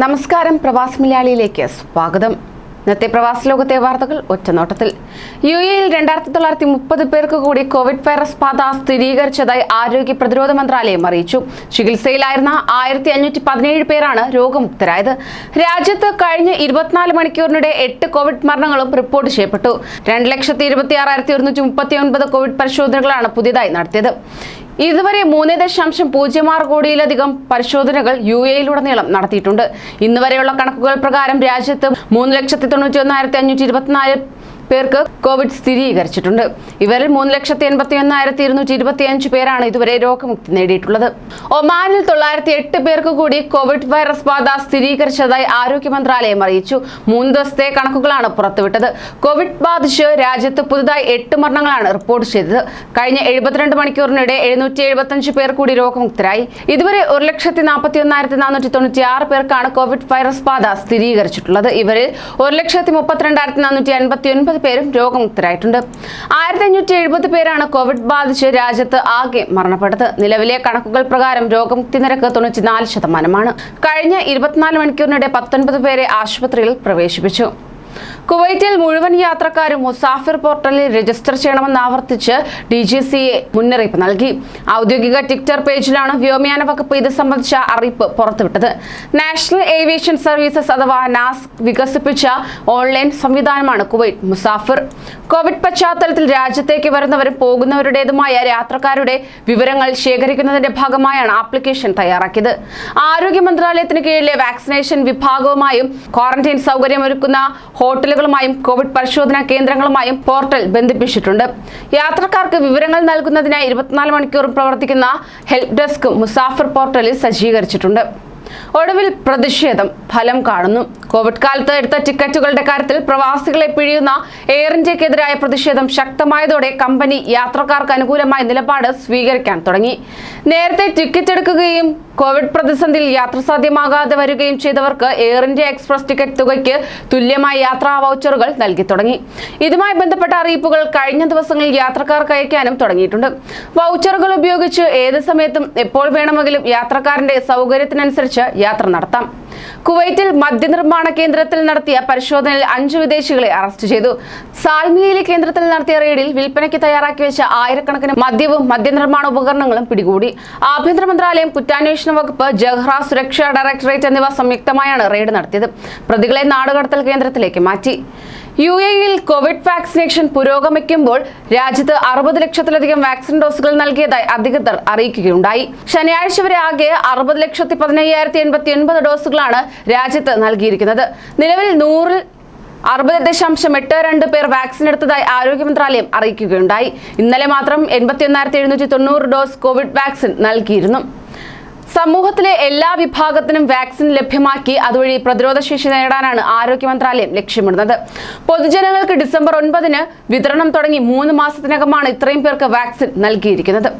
നമസ്കാരം പ്രവാസ് മലയാളിയിലേക്ക് സ്വാഗതം. ഇന്നത്തെ പ്രവാസ ലോകത്തെ വാർത്തകൾ ഒറ്റനോട്ടത്തിൽ. യു എയിൽ രണ്ടായിരത്തി തൊള്ളായിരത്തി മുപ്പത് പേർക്ക് കൂടി കോവിഡ് വൈറസ് ബാധ സ്ഥിരീകരിച്ചതായി ആരോഗ്യ പ്രതിരോധ മന്ത്രാലയം അറിയിച്ചു. ചികിത്സയിലായിരുന്ന ആയിരത്തി അഞ്ഞൂറ്റി പതിനേഴ് പേരാണ് രോഗമുക്തരായത്. രാജ്യത്ത് കഴിഞ്ഞ ഇരുപത്തിനാല് മണിക്കൂറിനിടെ എട്ട് കോവിഡ് മരണങ്ങളും റിപ്പോർട്ട് ചെയ്യപ്പെട്ടു. രണ്ട് ലക്ഷത്തി ഇരുപത്തി ആറായിരത്തി ഒരുന്നൂറ്റി മുപ്പത്തി ഒൻപത് കോവിഡ് പരിശോധനകളാണ് പുതിയതായി നടത്തിയത്. ഇതുവരെ മൂന്ന് ദശാംശം പൂജ്യം ആറ് കോടിയിലധികം പരിശോധനകൾ യു എയിലുടനീളം നടത്തിയിട്ടുണ്ട്. ഇന്നുവരെയുള്ള കണക്കുകൾ പ്രകാരം രാജ്യത്ത് മൂന്ന് ലക്ഷത്തി തൊണ്ണൂറ്റി ഒന്നായിരത്തി അഞ്ഞൂറ്റി ഇരുപത്തിനാല് പേർക്ക് കോവിഡ് സ്ഥിരീകരിച്ചിട്ടുണ്ട്. ഇവരിൽ മൂന്ന് ലക്ഷത്തി എൺപത്തി ഒന്നായിരത്തി ഇരുന്നൂറ്റി ഇരുപത്തി അഞ്ച് പേരാണ് ഇതുവരെ രോഗമുക്തി നേടിയിട്ടുള്ളത്. ഒമാനിൽ തൊള്ളായിരത്തി എട്ട് പേർക്ക് കൂടി കോവിഡ് വൈറസ് ബാധ സ്ഥിരീകരിച്ചതായി ആരോഗ്യ മന്ത്രാലയം അറിയിച്ചു. മൂന്ന് ദിവസത്തെ കണക്കുകളാണ് പുറത്തുവിട്ടത്. കോവിഡ് ബാധിച്ച് രാജ്യത്ത് പുതുതായി എട്ട് മരണങ്ങളാണ് റിപ്പോർട്ട് ചെയ്തത്. കഴിഞ്ഞ എഴുപത്തിരണ്ട് മണിക്കൂറിനിടെ എഴുന്നൂറ്റി എഴുപത്തഞ്ച് പേർ കൂടി രോഗമുക്തരായി. ഇതുവരെ ഒരു ലക്ഷത്തി നാൽപ്പത്തി ഒന്നായിരത്തി നാനൂറ്റി തൊണ്ണൂറ്റി ആറ് പേർക്കാണ് കോവിഡ് വൈറസ് ബാധ സ്ഥിരീകരിച്ചിട്ടുള്ളത്. ഇവരിൽ ഒരു ലക്ഷത്തി മുപ്പത്തിരണ്ടായിരത്തി നാനൂറ്റി അൻപത്തി ഒൻപത് പേരും രോഗമുക്തരായിട്ടുണ്ട്. ആയിരത്തി അഞ്ഞൂറ്റി എഴുപത് പേരാണ് കോവിഡ് ബാധിച്ച് രാജ്യത്ത് ആകെ മരണപ്പെട്ടത്. നിലവിലെ കണക്കുകൾ പ്രകാരം രോഗമുക്തി നിരക്ക് തൊണ്ണൂറ്റിനാല് ശതമാനമാണ്. കഴിഞ്ഞ ഇരുപത്തിനാല് മണിക്കൂറിനിടെ പത്തൊൻപത് പേരെ ആശുപത്രിയിൽ പ്രവേശിപ്പിച്ചു. കുവൈറ്റിൽ മുഴുവൻ യാത്രക്കാരും മുസാഫിർ പോർട്ടലിൽ രജിസ്റ്റർ ചെയ്യണമെന്ന് ആവർത്തിച്ച് ഡി ജി സി എ മുന്നറിയിപ്പ് നൽകി. ഔദ്യോഗിക ട്വിറ്റർ പേജിലാണ് വ്യോമയാന വകുപ്പ് ഇത് സംബന്ധിച്ച അറിയിപ്പ് പുറത്തുവിട്ടത്. നാഷണൽ ഏവിയേഷൻ സർവീസസ് അഥവാ നാസ് വികസിപ്പിച്ച ഓൺലൈൻ സംവിധാനമാണ് കുവൈറ്റ് മുസാഫിർ. കോവിഡ് പശ്ചാത്തലത്തിൽ രാജ്യത്തേക്ക് വരുന്നവരും പോകുന്നവരുടേതുമായ യാത്രക്കാരുടെ വിവരങ്ങൾ ശേഖരിക്കുന്നതിന്റെ ഭാഗമായാണ് ആപ്ലിക്കേഷൻ തയ്യാറാക്കിയത്. ആരോഗ്യ മന്ത്രാലയത്തിന് കീഴിലെ വാക്സിനേഷൻ വിഭാഗവുമായും ക്വാറന്റൈൻ സൗകര്യമൊരുക്കുന്ന ഹോട്ടലുകളുമായും കോവിഡ് പരിശോധനാ കേന്ദ്രങ്ങളുമായും പോർട്ടൽ ബന്ധിപ്പിച്ചിട്ടുണ്ട്. യാത്രക്കാർക്ക് വിവരങ്ങൾ നൽകുന്നതിനായി ഇരുപത്തിനാല് മണിക്കൂറും പ്രവർത്തിക്കുന്ന ഹെൽപ് ഡെസ്ക് മുസാഫർ പോർട്ടലിൽ സജ്ജീകരിച്ചിട്ടുണ്ട്. ഒടുവിൽ പ്രതിഷേധം ഫലം കാണുന്നു. കോവിഡ് കാലത്ത് എടുത്ത ടിക്കറ്റുകളുടെ കാര്യത്തിൽ പ്രവാസികളെ പിഴിയുന്ന എയർ ഇന്ത്യക്കെതിരായ പ്രതിഷേധം ശക്തമായതോടെ കമ്പനി യാത്രക്കാർക്ക് അനുകൂലമായ നിലപാട് സ്വീകരിക്കാൻ തുടങ്ങി. നേരത്തെ ടിക്കറ്റ് എടുക്കുകയും കോവിഡ് പ്രതിസന്ധിയിൽ യാത്ര സാധ്യമാകാതെ വരികയും ചെയ്തവർക്ക് എയർ ഇന്ത്യ എക്സ്പ്രസ് ടിക്കറ്റ് തുകയ്ക്ക് തുല്യമായ യാത്രാ വൗച്ചറുകൾ നൽകി തുടങ്ങി. ഇതുമായി ബന്ധപ്പെട്ട അറിയിപ്പുകൾ കഴിഞ്ഞ ദിവസങ്ങളിൽ യാത്രക്കാർക്ക് അയക്കാനും തുടങ്ങിയിട്ടുണ്ട്. വൗച്ചറുകൾ ഉപയോഗിച്ച് ഏത് സമയത്തും എപ്പോൾ വേണമെങ്കിലും യാത്രക്കാരന്റെ സൗകര്യത്തിനനുസരിച്ച് യാത്ര നടത്താം. കുവൈറ്റിൽ മദ്യനിർമ്മാണ കേന്ദ്രത്തിൽ നടത്തിയ പരിശോധനയിൽ അഞ്ചു വിദേശികളെ അറസ്റ്റ് ചെയ്തു. സാൽമിയയിലെ കേന്ദ്രത്തിൽ നടത്തിയ റെയ്ഡിൽ വിൽപ്പനയ്ക്ക് തയ്യാറാക്കി വെച്ച ആയിരക്കണക്കിന് മദ്യവും മദ്യനിർമ്മാണ ഉപകരണങ്ങളും പിടികൂടി. ആഭ്യന്തര മന്ത്രാലയം കുറ്റാന്വേഷണ വകുപ്പ് ജഹ്റ സുരക്ഷാ ഡയറക്ടറേറ്റ് എന്നിവ സംയുക്തമായാണ് റെയ്ഡ് നടത്തിയത്. പ്രതികളെ നാടുകടത്തൽ കേന്ദ്രത്തിലേക്ക് മാറ്റി. യു എയിൽ കോവിഡ് വാക്സിനേഷൻ പുരോഗമിക്കുമ്പോൾ രാജ്യത്ത് അറുപത് ലക്ഷത്തിലധികം വാക്സിൻ ഡോസുകൾ നൽകിയതായി അധികൃതർ അറിയിക്കുകയുണ്ടായി. ശനിയാഴ്ച വരെ ആകെ അറുപത് ലക്ഷത്തി പതിനയ്യായിരത്തി എൺപത്തി ഒൻപത് ഡോസുകളാണ് രാജ്യത്ത് നൽകിയിരിക്കുന്നത്. നിലവിൽ നൂറിൽ അറുപത് ദശാംശം എട്ട് രണ്ട് പേർ വാക്സിൻ എടുത്തതായി ആരോഗ്യ മന്ത്രാലയം അറിയിക്കുകയുണ്ടായി. ഇന്നലെ മാത്രം എൺപത്തി ഒന്നായിരത്തി എഴുന്നൂറ്റി തൊണ്ണൂറ് ഡോസ് കോവിഡ് വാക്സിൻ നൽകിയിരുന്നു. സമൂഹത്തിലെ എല്ലാ വിഭാഗത്തിനും വാക്സിൻ ലഭ്യമാക്കി അതുവഴി പ്രതിരോധശേഷി നേടാനാണ് ആരോഗ്യ മന്ത്രാലയം ലക്ഷ്യമിടുന്നത്. പൊതുജനങ്ങൾക്ക് ഡിസംബർ ഒൻപതിന് വിതരണം തുടങ്ങി മൂന്ന് മാസത്തിനകമാണ് ഇത്രയും പേർക്ക് വാക്സിൻ നൽകിയിരിക്കുന്നത്.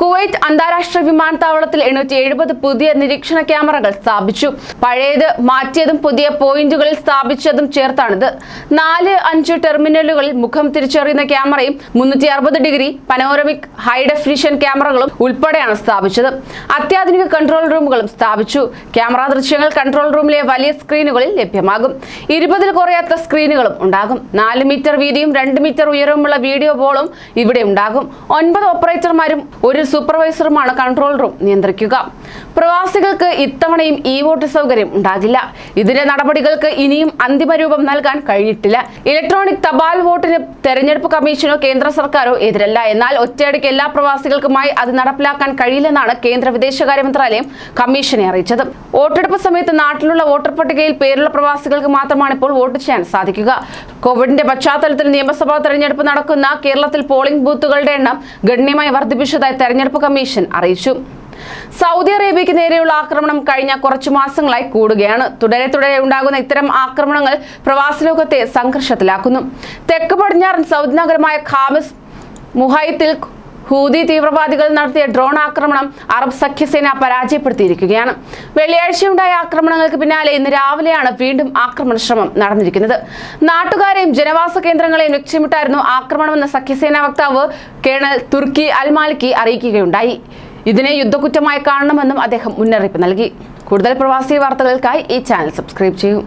കുവൈറ്റ് അന്താരാഷ്ട്ര വിമാനത്താവളത്തിൽ എണ്ണൂറ്റി എഴുപത് പുതിയ നിരീക്ഷണ ക്യാമറകൾ സ്ഥാപിച്ചു. പഴയത് മാറ്റിയതും പുതിയ പോയിന്റുകളിൽ സ്ഥാപിച്ചതും ചേർത്താണിത് നാല് അഞ്ച് ടെർമിനലുകളിൽ മുഖം തിരിച്ചറിയുന്ന ക്യാമറയും മുന്നൂറ്റി അറുപത് ഡിഗ്രി പനോറമിക് ഹൈ ഡെഫിനിഷൻ ക്യാമറകളും ഉൾപ്പെടെയാണ് സ്ഥാപിച്ചത്. അത്യാധുനിക കൺട്രോൾ റൂമുകളും സ്ഥാപിച്ചു. ക്യാമറ ദൃശ്യങ്ങൾ കൺട്രോൾ റൂമിലെ വലിയ സ്ക്രീനുകളിൽ ലഭ്യമാകും. ഇരുപതിൽ കുറയാത്ത സ്ക്രീനുകളും ഉണ്ടാകും. നാല് മീറ്റർ വീതിയും രണ്ട് മീറ്റർ ഉയരവുമുള്ള വീഡിയോ ബോളും ഇവിടെ ഉണ്ടാകും. ഒൻപത് ഓപ്പറേറ്റർമാരും ഒരു സൂപ്പർവൈസറുമാണ് കൺട്രോൾ റൂം നിയന്ത്രിക്കുക. പ്രവാസികൾക്ക് ഇത്തവണയും ഇ വോട്ട് സൗകര്യം ഉണ്ടാകില്ല. ഇതിന്റെ നടപടികൾക്ക് ഇനിയും അന്തിമ രൂപം നൽകാൻ കഴിഞ്ഞിട്ടില്ല. ഇലക്ട്രോണിക് തപാൽ വോട്ടിന് തെരഞ്ഞെടുപ്പ് കമ്മീഷനോ കേന്ദ്ര സർക്കാരോ എതിരല്ല. എന്നാൽ ഒറ്റയടിക്ക് എല്ലാ പ്രവാസികൾക്കുമായി അത് നടപ്പിലാക്കാൻ കഴിയില്ലെന്നാണ് കേന്ദ്ര വിദേശകാര്യ മന്ത്രാലയം കമ്മീഷനെ അറിയിച്ചത്. വോട്ടെടുപ്പ് സമയത്ത് നാട്ടിലുള്ള വോട്ടർ പട്ടികയിൽ പേരുള്ള പ്രവാസികൾക്ക് മാത്രമാണ് ഇപ്പോൾ വോട്ട് ചെയ്യാൻ സാധിക്കുക. കോവിഡിന്റെ പശ്ചാത്തലത്തിൽ നിയമസഭാ തെരഞ്ഞെടുപ്പ് നടക്കുന്ന കേരളത്തിൽ പോളിംഗ് ബൂത്തുകളുടെ എണ്ണം ഗണ്യമായി വർദ്ധിപ്പിച്ചതായി തെരഞ്ഞെടുപ്പ് കമ്മീഷൻ അറിയിച്ചു. സൗദി അറേബ്യക്ക് നേരെയുള്ള ആക്രമണം കഴിഞ്ഞ കുറച്ചു മാസങ്ങളായി കൂടുകയാണ്. തുടരെ തുടരെ ഉണ്ടാകുന്ന ഇത്തരം ആക്രമണങ്ങൾ പ്രവാസി ലോകത്തെ സംഘർഷത്തിലാക്കുന്നു. തെക്ക് പടിഞ്ഞാറൻ സൗദി നഗരമായ ഖാമിസ് മുഹൈത്തിൽ ഹൂതി തീവ്രവാദികൾ നടത്തിയ ഡ്രോൺ ആക്രമണം അറബ് സഖ്യസേന പരാജയപ്പെടുത്തിയിരിക്കുകയാണ്. വെള്ളിയാഴ്ചയുണ്ടായ ആക്രമണങ്ങൾക്ക് പിന്നാലെ ഇന്ന് രാവിലെയാണ് വീണ്ടും ആക്രമണ ശ്രമം നടന്നിരിക്കുന്നത്. നാട്ടുകാരെയും ജനവാസ കേന്ദ്രങ്ങളെയും ലക്ഷ്യമിട്ടായിരുന്നു ആക്രമണമെന്ന് സഖ്യസേന വക്താവ് കേണൽ തുർക്കി അൽമാലിക്കി അറിയിക്കുകയുണ്ടായി. ഇതിനെ യുദ്ധക്കുറ്റമായി കാണണമെന്നും അദ്ദേഹം മുന്നറിയിപ്പ് നൽകി. കൂടുതൽ പ്രവാസി വാർത്തകൾക്കായി ഈ ചാനൽ സബ്സ്ക്രൈബ് ചെയ്യൂ.